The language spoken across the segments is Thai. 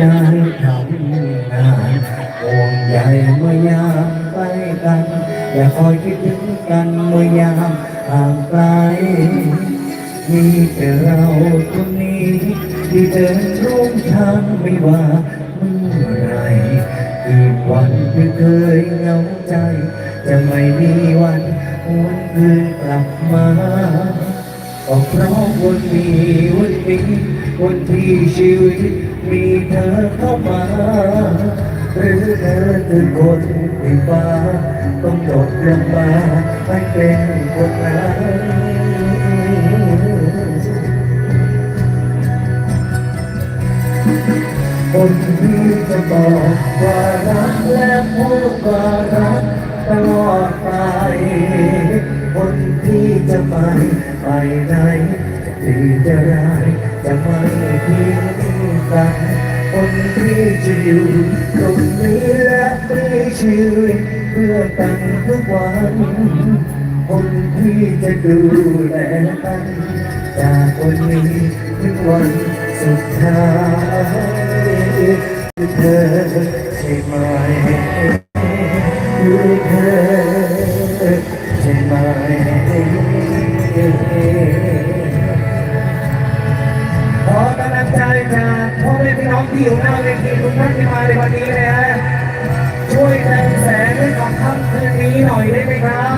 งานทำงานห่วงใยเมื่อยามไปกัน อย่าคอยคิดถึงกันเมื่อยามห่างไกลมีแต่เราคนนี้ ที่เดินร่วมทางไม่ว่าเมื่อไหรคืนวันที่เคยเหงาใจ จะไม่มีวันหวนคืนกลับมาก็เพราะวันนี้วันนี้วันที่ชีวิต มีเธอเข้ามาหรือเธอคือคนที่ฟ้าต้องตกลงมาให้เป็นคนนั้นคนที่จะบอกว่ารักและพูดว่ารักตลอดไป คนที่จะไปไปไหนจะดีจะร้จะไม่ทิ้ง กันคนที่จะอยู่ตรงนี้และมีชีวิตเพื่อกันทุกวันคนที่จะดูแลกันจากวันนี้ถึงวันสุดท้ายเธอใช่ไหม ที่อยู่หน้าเวทีทุกท่านที่มาในวันนี้นะฮะช่วยแต่งแสงให้กับค่ำคืนนี้หน่อยได้ไหมครับ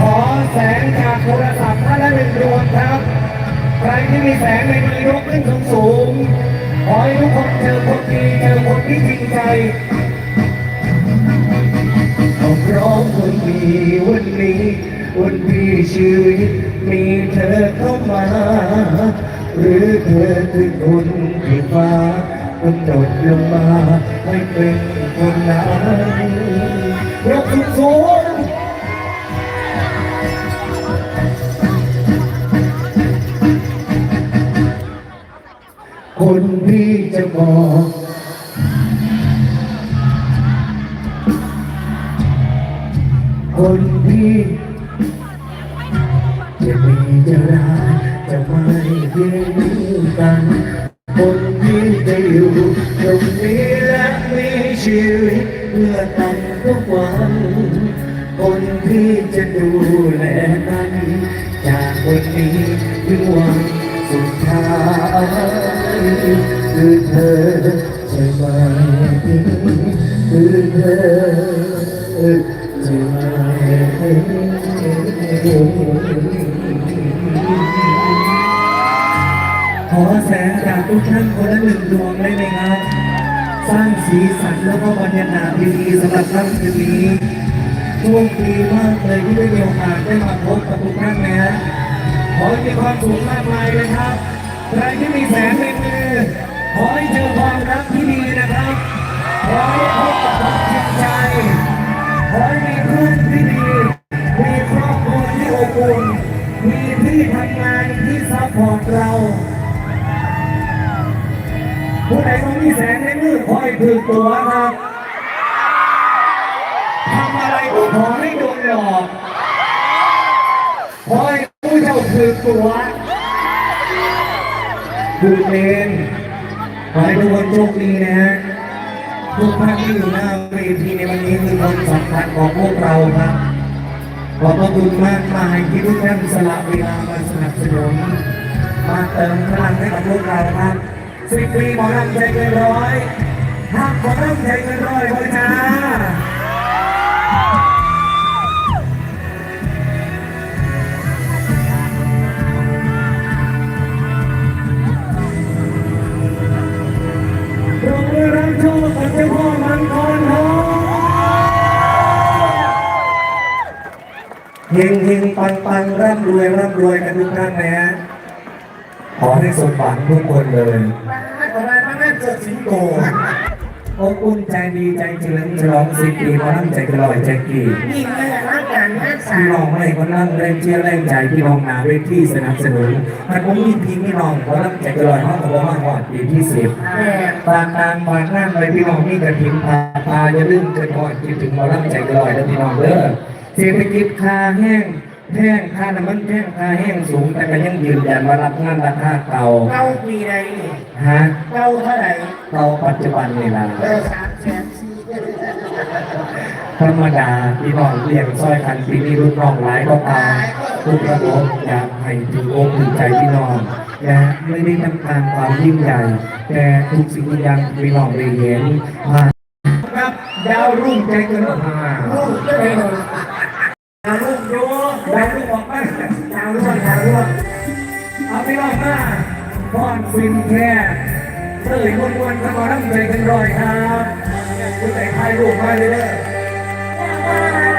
ขอแสงจากโทรศัพท์ท่านละหนึ่งดวงครับ ใครที่มีแสงในมือยกขึ้นสูงสูงๆขอให้ทุกคนเจอคนดีเจอคนที่จริงใจอพราะวันนี้วันนี้วันที่ชีวิตมีเธอเข้ามา หรือเธอคือคนคือฟ้ากำหนดลงมาให้เป็นคนนั้นยกสูงสูงคนที่จะบอก วันสุดท้ายคือเธอใช่ไหมคือเธอใช่ไหมขอแสงจากทุกท่านคนละหนึ่งดวงได้ไหมครับ สร้างสีสันแล้วก็บรรยากาศดีๆสำหรับค่ำคืนนี้โชคดีมากเลยที่ได้มีโอกาสได้มาพบกับทุกท่านนะฮะ อให้มีความสุขมากมายเลยครับใครที่มีแสงในมือขอให้เจอความรักที่ดีนะครับขอให้พบกับความจริงใจขอให้มีเพื่อนที่ดี มีครอบครัวที่อบอุ่นมีที่ทำงานที่ซัพพอร์ตเราผู้ใดต้องมีแสงในมือขอให้ถือตัวครับทำอะไรก็ขอให้โดนหลอก ผู้อตัวดูเลนขอให้ทุกคนโชคดีนะฮะทุกท่านที่อยู่หน้าเวทีในวันนี้คือคนสำคัญของพวกเราครับขอบพระคุณมากมายที่ทุกท่านสละเวลามาสนับสนุนมาเติมพลังให้กับพวกเราครับสิบปีหมอลำใจเกินร้อยห้ามหมอลำใจเกินร้อยเลยนะ เฮงเฮงปังปังร่ำรวยร่ำรวยกันทุกท่านนะฮะขอให้สมหวังทุกคนเลยทำไมมันไม่เกิดสิงโตอบอุ่นใจดีใจเฉลิมฉลองสิบปีมานั่งใจกระลอยใจกี่ยิ่งเลยรักกันรักษาพี่น้องอะไรก็นั่งแรงเชียร์แรงใจพี่น้องนาเวทีสนับสนุนถ้าผมมีพี่พี่น้องเขานั่งใจกระลอยห้องกับผมมากกว่าปีที่สิบแม่ฝากตามฝากนั่งไปพี่น้องนี่กระถิ่นพาตาอย่าลืมเกินก่อนคิดถึงหมอลำใจกระลอยแล้วพี่น้องเด้อเศรษฐกิจคาแห้งแพงค่าน้ำมันแพงค่าแห้งสูง แต่ก็ยังยืนยันว่ารับงานราคาเก่าเก้าปีใดฮะเก้าเท่าไหร่เก่าปัจจุบันนี่ล่ะเออสามแสนสี่ธรรมดาพี่น้องเลี้ยงซอยกันปีนี้รุ่นน้องหลายก็ตามทุกระบบอยากให้ถึงอกถึงใจพี่น้องและไม่ได้ทำการความยิ่งใหญ่ แต่ทุกสิ่งทุกอย่างพี่น้องได้เห็นมาครับดาวรุ่งใจเกินมาลูกก็เลยเลย ดาวรุ่งโยดาวรุ่งออกมาดาวร่งดาวร่งเอาพี่องมาพอนฟินแค่เตื่นวนวนๆสมอน้งใจกันรอยครับคุณแต่ถ่ายรูปมาเลยเด้อ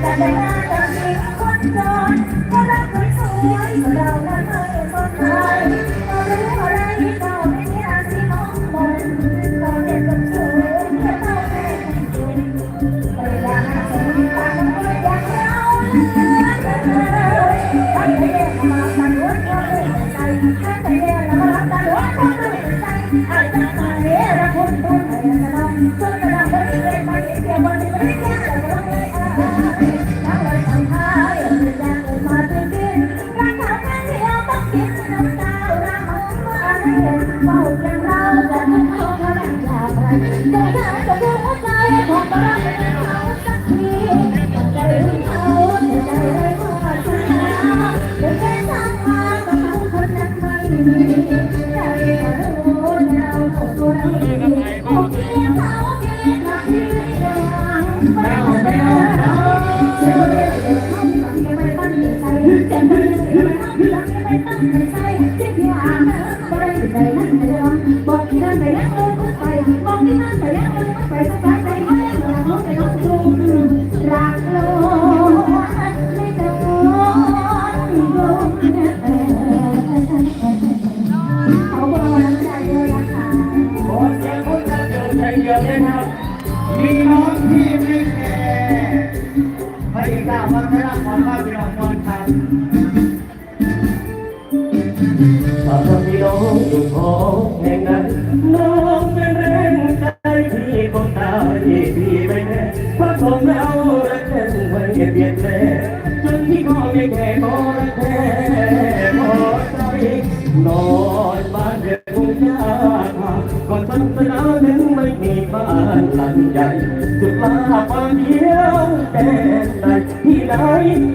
แต่ในหน้าตอนนี้คนจนก็รักคนสวยเราไม่คยสนเรารู้อะไรก็ไม่มีอาชีพมองมนเราเด็กกับสูงแค่เท่าแค่เวลาสมตาอยากเราเลยท่านไปเรียกมาตันวัดก็เลยใจท่านไปเรียกมาตันวัดก็เลยใจอาจจะมาเรียกคนคนไหนจะลอง ข เดินใจเยือนเลยะครับ มีน้องที่ไม่แก่พระเอกดาวมาพระราชความว่าพี่น้องนอนครับถ้าพี่น้องอยู่ของแห่งนั้นน้อง ใหญ่สุดลาบ้านเดียวแต่ใดที่ไหน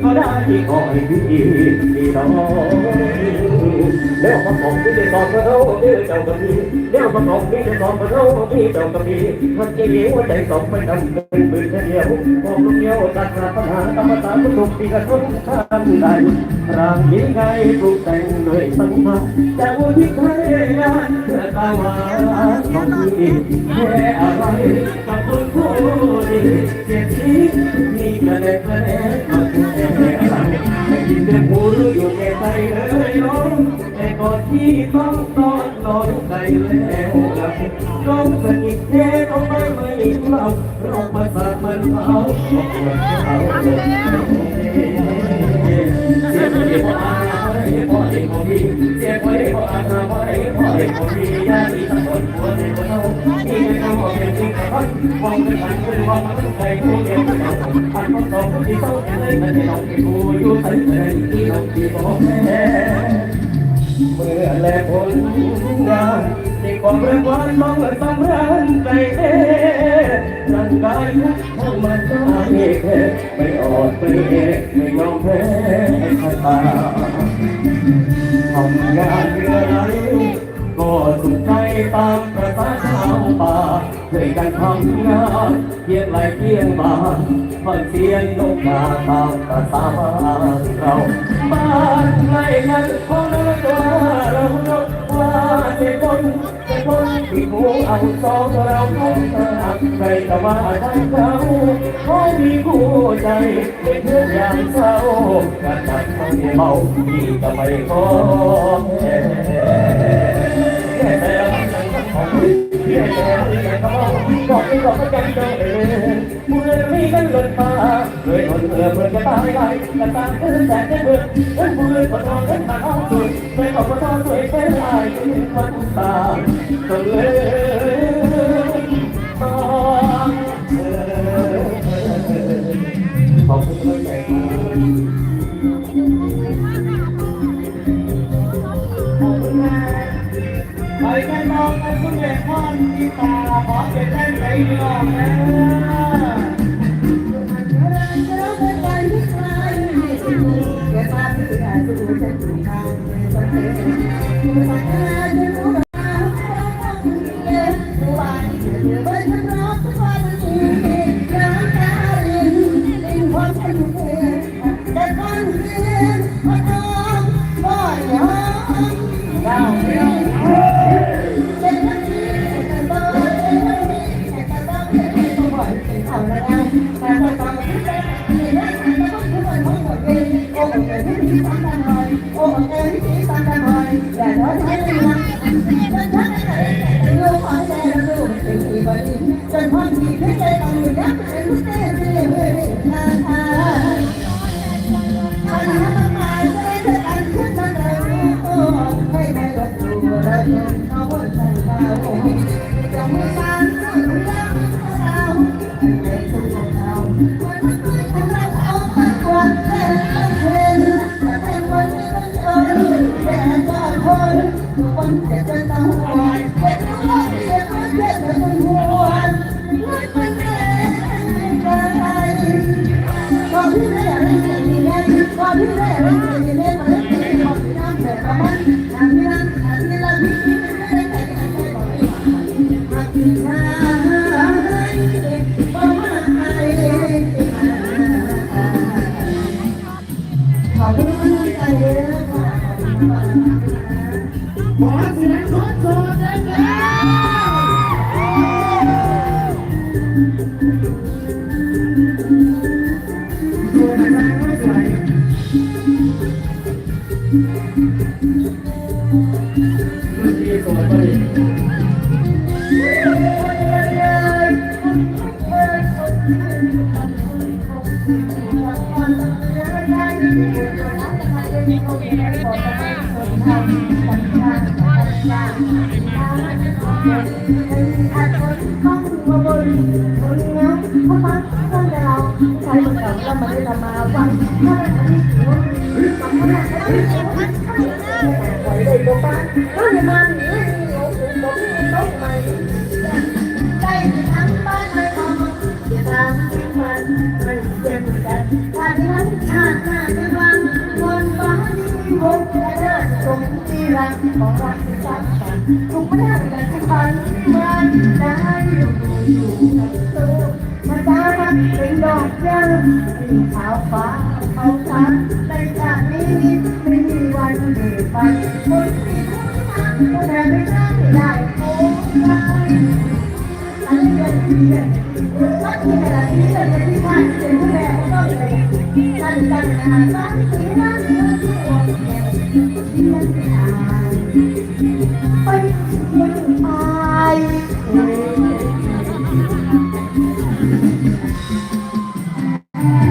ก็ได้ขอให้พี่พี่น้องแล้วมาของพี่ได้บอกว่าเราพี่เจ้ากับพี่แล้วมาของพี่ได้บอกว่าเราพี่เจ้ากับพี่มันจะเลี้ยวใจสองไม่ดำเป็นมือแค่เดียวบอกลูกเดียวตัดขาดปัญหาธรรมศาสตร์ทุกปีกระทบข้ามได้ร่างนี้ไงปลูกแต่งด้วยสังขารแต่ว่าที่ใครงานเพื่อตามหาของพี่แค่อะไร กับคนผู้ดีเสียทีมีกระเด็นกระเด็นมาแค่อะไม่ยินเดินหูอยู่แก่ใจเลยน้องแต่ก่อนที่ต้องตอนนอนใจแล้วกับต้องสนิทแท้ต้องไม่ไม่เราเราประสาทมันเอาเอาเสียงพออาพอเองพอมีเสียงพอเพออาพอเองพอเองพอมีญาติทั้งคนหัวใจหัวเท้า เป็นจริงแต่ว่ามองเป็นฝันเป็นว่ามันใจผู้เดียวพันพันสองที่เศร้าใจไม่ได้ลองที่กูอยู่ใส่ใจที่ลองที่บอกแม่เมื่อแลผลงานในความรักวานมองและสำราญใจเด้ร่างกายมันก็ไม่แค่ไม่อ่อนไม่เอไม่ยอมแพ้ให้ตาทำงานเรือไหล ก็สุขใจตามประสาชาวป่าด้วยกันทำงานเพียงไหลเพียงบาฟังเสียงนกกาตามประสาเราบ้านไกลกันของเราเราว่าจ็บคนจ็บคนที่หูเอาสองเราคงหักใครแต่ว่าทั้งเขาเขามีคู่ใจเป็นเพื่อนอย่างเศร้ากันตัดไม่เมาที่ก็ไม่ขอ บอกไม่บอกก็จำได้เมื่อมีกันหล่นมาเลยคนเธอเมื่อจะตายไปแต่ตามเออแต่แค่เมื่อเมื่อเมื่อคนนอนกันมาเอาสุดไม่บอกว่าต้องสวยแค่ไหนมันตาจนเลยตอง ที่ไม่เคยต้องอยู่แล้วเป็นลูกเต้นะ ขอเสียงคนโสดเลย ได้ทั้งบ้าน เลยมองอย่าช้าที่หน้าจะวันวันฟ้าที่มนต์และเดินตรงที่รักของรักที่สร้างสรรค์ทุกประเทศและที่ฝันมันได้อยู่อยู่กับตัวมาตารักเป็นดอกจันทร์สีขาวฟ้าเขาทันในชาตินี้ไม่มีวันเดือดไปคนที่คุ้นทางก็แต่ไม่ได้ได้โอ้ยอันนี้เป็นเรื่องวัดที่ไหนที่เป็นที่พันเป็นผู้แม่ก็เลยท่นกันอาสันสีนั้นเมื่อที่ออกแนวที่มันเป็นอายไปเที่ยวอายเอ้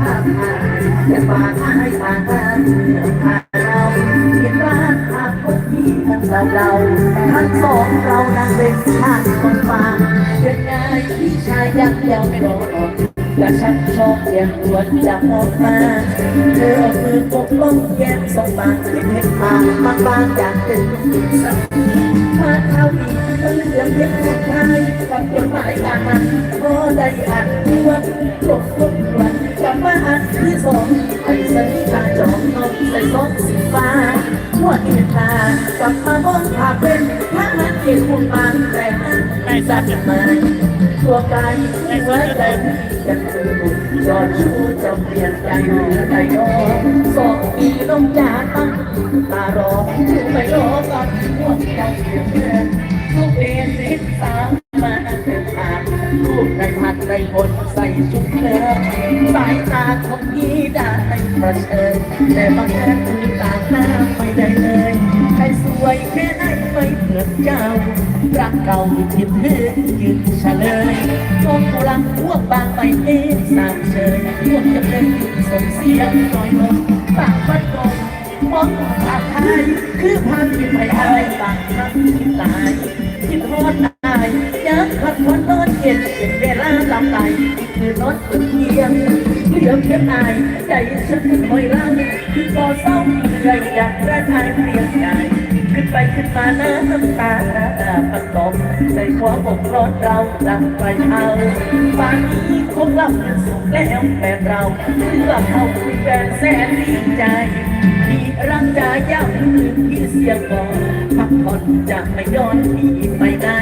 เมืองผ่านเราเห็นร้านาคนที่ทั้งเราทั้งสองเรานั่งเป็นชาติคนฟังเดินง่ายพี่ชายยังเดียวไม่โดนและฉันชอบเสียงหัวจับออกมาเธอมือปกป้องแก้มสองบางเห็นเห็นทางบางบางอยากเป็นสักมาเท่านี้ก็เรื่องเพียงสุดท้ายกับกฎหมายการมันพอได้อ่านตัวตกลงวันกลับ มาอ่านที่สองไอ้สันตาจอมนกใส่ซองสีฟ้าหัวเทียนตากลับมามองภาเป็นพระมันเก็บหุ่นบางแต่ไม่สัตว์มาตัวกายไม่เหมือนเดิมยังคือบุญยอดชูจะเปลี่ยนใจหรือใจน้องสองปีน้องจาตั้งตารอไม่รอกันหัวใจเปลี่ยนแปลงลูกเรียนสิบสาม ในพันในบนใส่ชุดเนื้อสายตาของพี่ได้ประเชิญแต่บางแค่คือตาหน้าไม่ได้เลยใครสวยแค่ไหนไม่เหมือนเจ้ารักเก่าที่เพื่อนยืนเฉลยมองกลังพวกบางไปเองสามเชยพวกจะเป็นส่งเสียงน้อยลงปากมันกงมองปากไทยคือพันที่ไม่ได้ปากคำที่ตายคิดฮอด ย็นเป็นเวลาหลับไปคือนอนคนเที่ยงเหลือเพียงอายใจฉันไม่รักคือก่อเศร้าเหนื่อยากกระทายเปลี่ยนใจ ไปขึ้นมาหน้าน้ำตาพัดตกใส่ความอกร้อนเราดังไฟเอาป่านนี้คงรับเป็นสุขแล้วแบบเราเพื่อเขาคุยแฟนแสนดีใจที่รักจาย่ำลืมที่เสียก่อนพักผ่อนจะไม่ย้อนที่ไปได้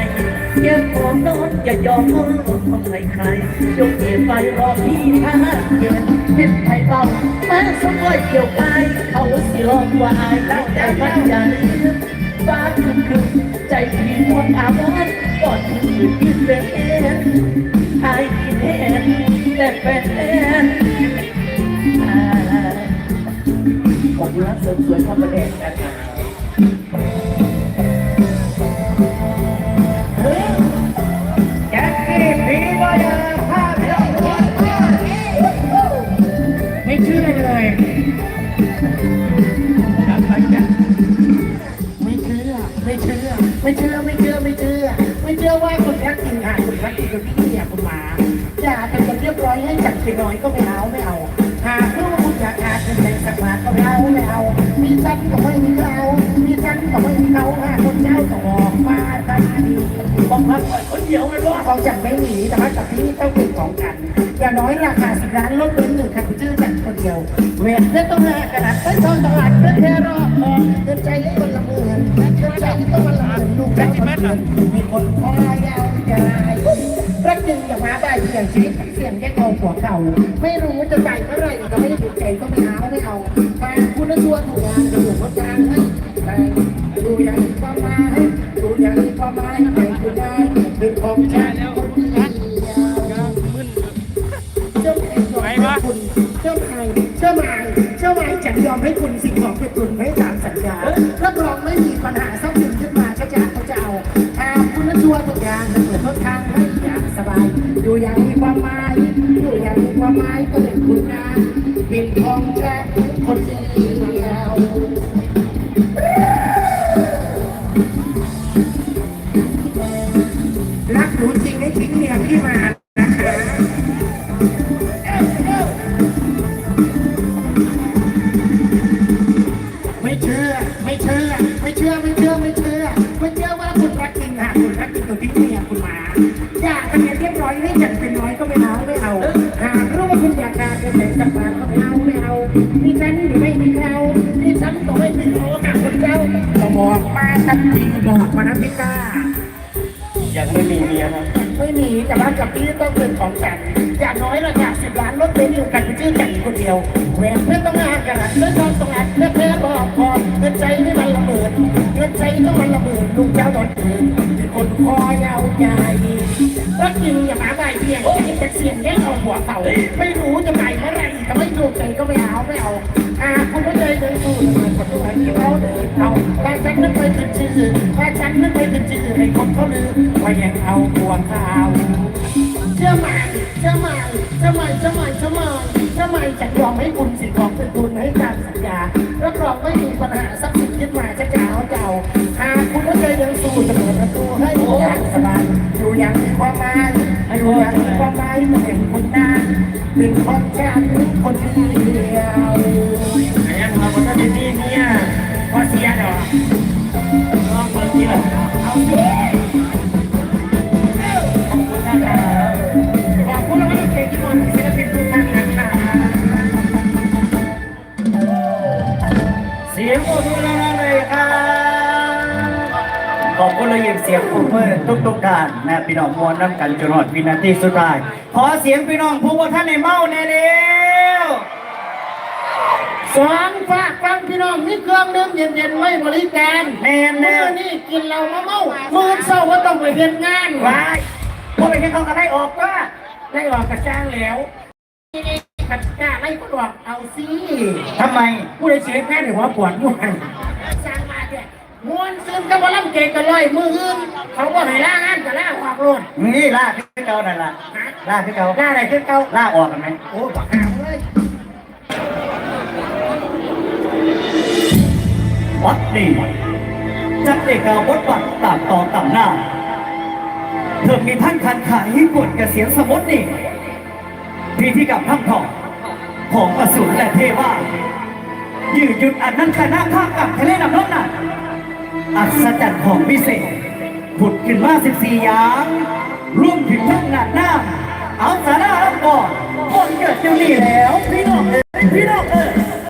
เก็บของนอนอย่ายอมมือของใครใครยกเกียรไปรอพี่ท่าเกินเป็นไทยเบาแมาสมอยเกี่ยวกายเขาสิรองว่าอายแล้วแต่มันอย่า ลืมฟ้าคึมคึมใจพี่มวลอาวรก่อนที่กินเป็นเอ็นหายกินเอ็นแต่เป็นเอ็นขอบคุณรักเสริมสวยความประเด็นนะคะแจ็คกี้ผีก็ยังภาพเท่าไม่ชื่อเลย ร้อยให้จัดไปน้อยก็ไม่เอาไม่เอาหากรู้ว่าคุณอยากอาจเป็นแรงสักบาทก็ไม่เอาไม่เอา มีจันก็ไม่มีเรามีจันก็ไม่มีเขาหาคนเจ้าต้องออกมาทันทีบอกว่าคนเดียวไม่รอดเราจะไม่หนีแต่ว่าจากที่นี่ต้องเป็นของกัน อย่าน้อยราคาสิบล้านลดเป็นหนึ่งคันชื่อจัดคนเดียวเวทเล่นต้องแลกกระดาษเป็นทองตลาดเป็นแค่รอบมองเงินใจเล่นคนละมื่นเงินใจต้องวันละหมื่นลูกแล้วคนอื่นมีคนคอยยาวใหญ่รักจริงอย่ามาได้เสี่ยงชีวิตเสี่ยงแค่กองหัวเก่าไม่รู้จะใส่เมื่อไรก็ไม่ได้ถูกใจก็ไม่เอาไม่เอาทางคุณตัวถูกงานจะถูกคนกลางให้แต่ดูอย่างความหมายดูอย่างความหมาให้คุณได้เป็นของฉัน อมให้คุณสิ่งของเป็นตุนให้ตามสัญญารับรองไม่มีปัญหาทรัพย์สินขึ้นมาชักจะเขาจะเอาหากคุณนั้นชัวร์ทุกอย่างจะเปิดทดทางให้อย่างสบาย อยู่อย่างมีความหมายอยู่อย่างมีความหมายก็เป็นคุณงานเป็นของแท้คนเดียวรักหนูจริงให้ทิ้งเมียพี่มานะคะ ตันทีบอกมานะพี่ก้ายังไม่มีเมียครับไม่หนีแต่ว่ากับพี่ต้องเป็นของฉันอย่างน้อยเราอยากสิบล้านรถเป็นอยู่กันเป็นชื่อแกันคนเดียวแหวนเพื่อนต้องงานกันเพื่อนทองต้องงานเพื่อนเพื่อนบอกพอเงินใจไม่มันระเบิดเงินใจต้องมันระเบิดลูกเจ้าตอนคืนเป็นคนคอยาวใหญ่รักจริงอย่ามาใบเพียงกินแต่เสียงแย่งเอาหัวเข่าไม่รู้จะไหนเมื่อไรแต่ไม่ถูกใจก็ไม่เอาไม่เอาอ่าคุณไม่เลยเดินสู้เลย คนตัวที่เขาเดินเอาแต่ฉันนึกไปถึงชื่อแต่ฉันนึกไปถึงชื่อให้คนเขาลืมว่ายังเอาตัวข่าวเชื่อไหมเชื่อไหมเชื่อไหมเชื่อไหมเชื่อไหมเชื่อไหมฉันยอมให้คุณสิ่งของเป็นคุณให้การสัญญารับรองไม่มีปัญหาทรัพย์สินยึดมาจะกล่าวเจ้าหากคุณไม่เคยเดินสู่จะเปิดประตูให้อยู่อย่างสบายอยู่อย่างมีความหมายอยู่อย่างมีความหมายมาเห็นคุณนานเป็นของฉันคนเดียว ไอ้ยังทำมันก็จะมีเมียพอเสียดอกลองเปิดทีละเอาสิขอบคุณแล้วก็เก่งที่มันศิลปินทุกท่านนะคะเสียงโอ้ทุกท่านเลยครับขอบคุณเลยเสียงคุณเพื่อทุกทุกๆท่านนะพี่น้องมวลน้ำกันจนหอดวินาทีสุดท้าย ขอเสียงพี่น้องผู้ว่าท่านในเมาแน่เดีย สองฝากฟังพี่น้องนี่เครื่องดื่มเย็นๆไม่บริการแน่แน่เมื่อนี่กินเหล้ามาเมามือเศร้าว่าต้องไปเห็นงานวายพวกไปที่เขาก็ได้ออกว่าได้ออกกระจ้างแล้วขัดกล้าไล่ก็บอกเอาสิทำไมผู้ใดเสียงานหรือว่าปวดมุ่งสร้างมาเนี่ยมวนซึมก็บ่ลำเกงกันเลยมืออื่นเขาบ่ให้ล่างานก็ล่าออกรถนี่ลากขึ้นเก่านั่นล่ะลากขึ้นเก่าล่าอะไรขึ้นเก่าลากออกกันไหมโอ้บัก วัดนี่จัดเอกาบทบัตรต่ามต่อตามหน้า เธอมีท่านคันขายให้กดเกษียณสมุทรนี่พิธีกรรมทั้งทองของอสูรและเทวายืดหยุดอันนั้นคณะข้ากับทะเลน้ำร้นน่ะอัศจรรย์ของพิเศษผุดขึ้นมา14อย่างร่วมถึงทั้งงานหน้า เอาสาระรับก่อนคนเกิดเจ้านี่แล้ว พี่น้องเอ๋ย